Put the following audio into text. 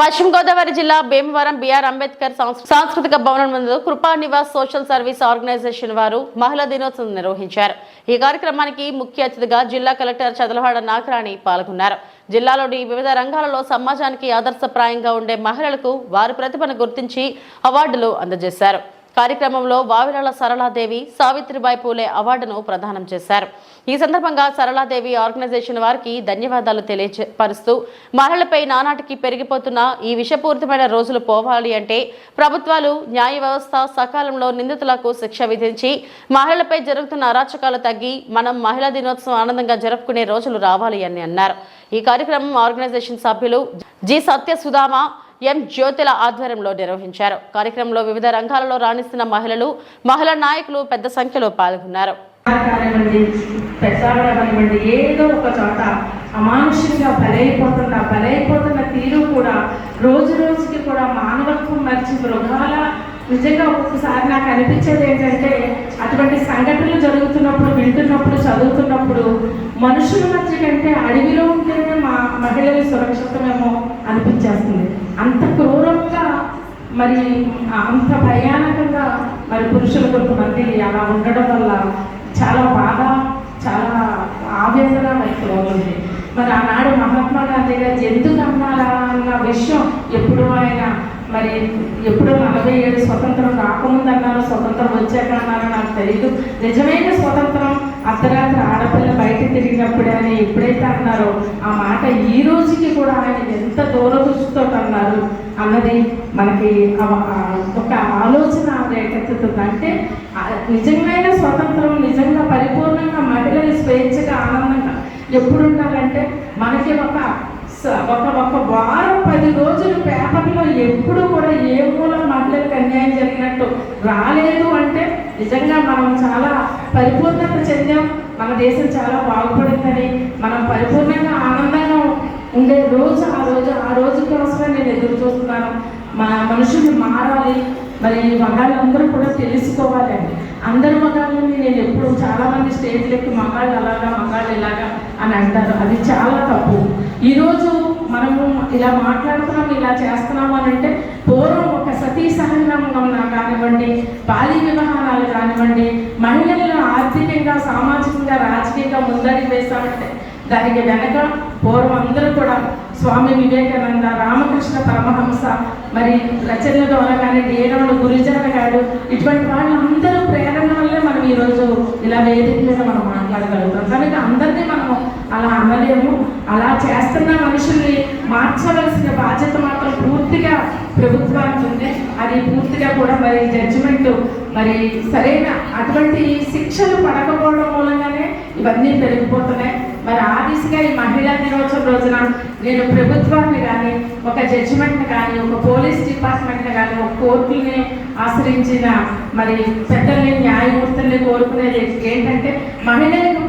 పశ్చిమ గోదావరి జిల్లా భీమవరం బిఆర్ అంబేద్కర్ సాంస్- సాంస్కృతిక భవనం ముందు కృపా నివాస్ సోషల్ సర్వీస్ ఆర్గనైజేషన్ వారు మహిళా దినోత్సవం నిర్వహించారు. ఈ కార్యక్రమానికి ముఖ్య అతిథిగా జిల్లా కలెక్టర్ చదలవాడ నాగరాణి పాల్గొన్నారు. జిల్లాలోని వివిధ రంగాలలో సమాజానికి ఆదర్శప్రాయంగా ఉండే మహిళలకు వారి ప్రతిభను గుర్తించి అవార్డులు అందజేశారు. కార్యక్రమంలో వావిరాల సరళాదేవి సావిత్రిబాయి పూలే అవార్డును ప్రదానం చేశారు. ఈ సందర్భంగా సరళాదేవి ఆర్గనైజేషన్ వారికి ధన్యవాదాలు తెలియపరుస్తూ మహిళలపై నానాటికి పెరిగిపోతున్న ఈ విషపూరితమైన రోజులు పోవాలి అంటే ప్రభుత్వాలు న్యాయ వ్యవస్థ సకాలంలో నిందితులకు శిక్ష విధించి మహిళలపై జరుగుతున్న అరాచకాలు తగ్గి మనం మహిళా దినోత్సవం ఆనందంగా జరుపుకునే రోజులు రావాలి అని అన్నారు. ఈ కార్యక్రమం ఆర్గనైజేషన్ సభ్యులు జి సత్య సుధామ ఎం జ్యోతిల ఆధ్వర్యంలో నిర్వహించారు. కార్యక్రమంలో వివిధ రంగాలలో రాణిస్తున్న మహిళలు మహిళా నాయకులు పెద్ద సంఖ్యలో పాల్గొన్నారు. ఏదో ఒక చోట అమానుషంగా బలైపోతున్న బలైపోతున్న తీరు కూడా రోజు రోజుకి కూడా మానవత్వం మర్చి మృగాల నిజంగా ఒక్కొక్కసారి నాకు అనిపించేది ఏంటంటే అటువంటి సంఘటనలు జరుగుతున్నప్పుడు వింటున్నప్పుడు చదువుతున్నప్పుడు మనుషుల మధ్య కంటే అడవిలో ఉంటేనే మా మహిళలు సురక్షితమేమో అనిపించేస్తుంది. అంత క్రూరంగా మరి అంత భయానకంగా మరి పురుషులు కొంతమంది అలా ఉండడం వల్ల చాలా బాధ చాలా ఆవేదన వ్యక్తం అవుతుంది. మరి ఆనాడు మహాత్మా గాంధీ గారు ఎందుకు అన్నారా అన్న విషయం ఎప్పుడు ఆయన మరి ఎప్పుడు నలభై ఏడు స్వతంత్రం రాకముందు అన్నారు స్వతంత్రం వచ్చాక అన్నారో నాకు తెలియదు నిజమైన స్వతంత్రం అర్ధరాత్రి ఆడపిల్ల బయట తిరిగినప్పుడే అని ఎప్పుడైతే అన్నారో ఆ మాట ఈ రోజుకి కూడా ఆయన ఎంత దూరదృష్టితో అన్నది మనకి ఒక ఆలోచన రేకెత్తుతుందంటే నిజమైన స్వతంత్రం నిజంగా పరిపూర్ణంగా మహిళలు స్వేచ్ఛగా ఆనందంగా ఎప్పుడు ఉండాలంటే మనకి ఒక ఒక ఒక వారం పది రోజులు పేపర్లో ఎప్పుడు కూడా ఏ మూల మహిళలకు అన్యాయం జరిగినట్టు రాలేదు అంటే నిజంగా మనం చాలా పరిపూర్ణత చెందాం. మన దేశం చాలా బాగుపడిందని మనం పరిపూర్ణంగా ఆనందం ఉండే రోజు ఆ రోజు ఆ రోజు కోసమే నేను ఎదురు చూస్తున్నాను. మా మనుషులు మారాలి. మరి ఈ మగాళ్ళందరూ కూడా తెలుసుకోవాలి అండి అందరు మగాళ్ళని నేను ఎప్పుడు చాలామంది స్టేట్లకి మగాళ్ళు అలాగా మగాళ్ళు ఇలాగా అని అంటారు. అది చాలా తప్పు. ఈరోజు మనము ఇలా మాట్లాడుతున్నాం ఇలా చేస్తున్నాము అని అంటే పూర్వం ఒక సతీ సహనంగం కానివ్వండి బాల్య వివాహాలు కానివ్వండి మహిళలను ఆర్థికంగా సామాజికంగా రాజకీయంగా ముందడి వేశామంటే దానికి వెనక పూర్వం అందరూ కూడా స్వామి వివేకానంద రామకృష్ణ పరమహంస మరి రచనల ద్వారా కానీ డేనోడు గురిజన గారు ఇటువంటి వాళ్ళందరూ ప్రేరణ వల్లే మనం ఈరోజు ఇలా వేదిక మీద మనం మాట్లాడగలుగుతాం. కనుక అందరినీ మనం అలా అనలేము. అలా చేస్తున్న మనుషుల్ని మార్చవలసిన బాధ్యత మాత్రం పూర్తిగా ప్రభుత్వానికి ఉంది. అది పూర్తిగా కూడా మరి జడ్జిమెంట్ మరి సరైన అటువంటి శిక్షలు పడకపోవడం మూలంగానే ఇవన్నీ పెరిగిపోతున్నాయి. మరి ఆ దిశగా ఈ మహిళా దినోత్సవం రోజున నేను ప్రభుత్వాన్ని కానీ ఒక జడ్జిమెంట్ని కానీ ఒక పోలీస్ డిపార్ట్మెంట్ని కానీ ఒక కోర్టుని ఆశ్రయించిన మరి పెద్దల్ని న్యాయమూర్తుల్ని కోరుకునేది ఏంటంటే మహిళలకు